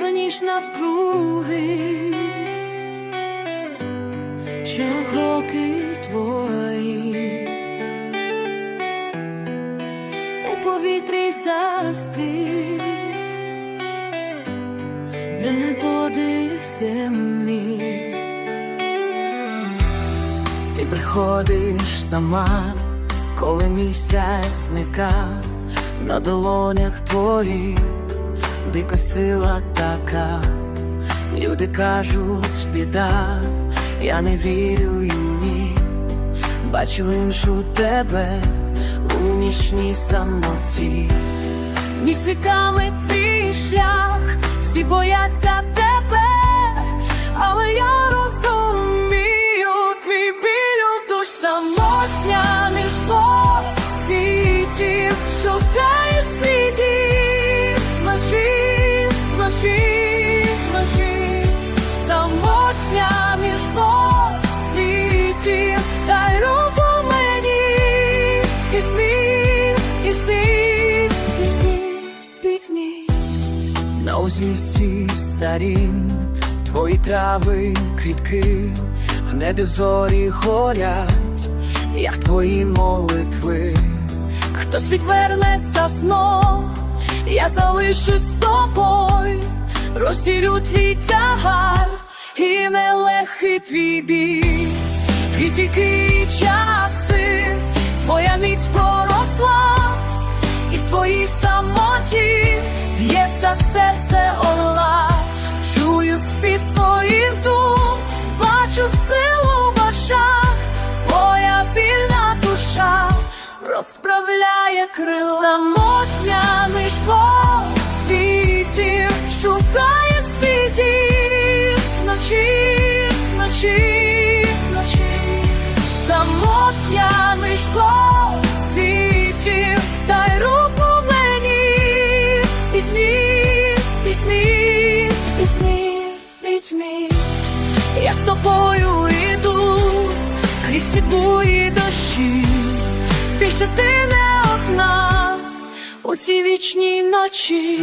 ганіш навкруги, що кроки твої? У повітрі застиг, де не подих землі. Ти приходиш сама, коли місяць зникав на долонях твоїх, дика сила така, люди кажуть, біда, я не вірю і ні, бачу іншу тебе у нічній самоті. Між віками твій шлях, всі бояться тебе, світів, дай мені і спів, і спів. На узліссі старін, твої трави, квітки, гнеди зорі горять, як твої молитви. Хтось відвернеться знов, я залишусь з тобою, розділю твій тягар і нелегкий твій біль. Віки часи, твоя міць проросла, і в твоїй самоті б'ється серце орла, чую спів твоїх дум, бачу силу в очах, твоя вільна душа розправляє крила. Самотня між двох світів, шукає світів вночі, я з тобою іду, крізь сіду і дощі, більше ти не одна у цій вічній ночі.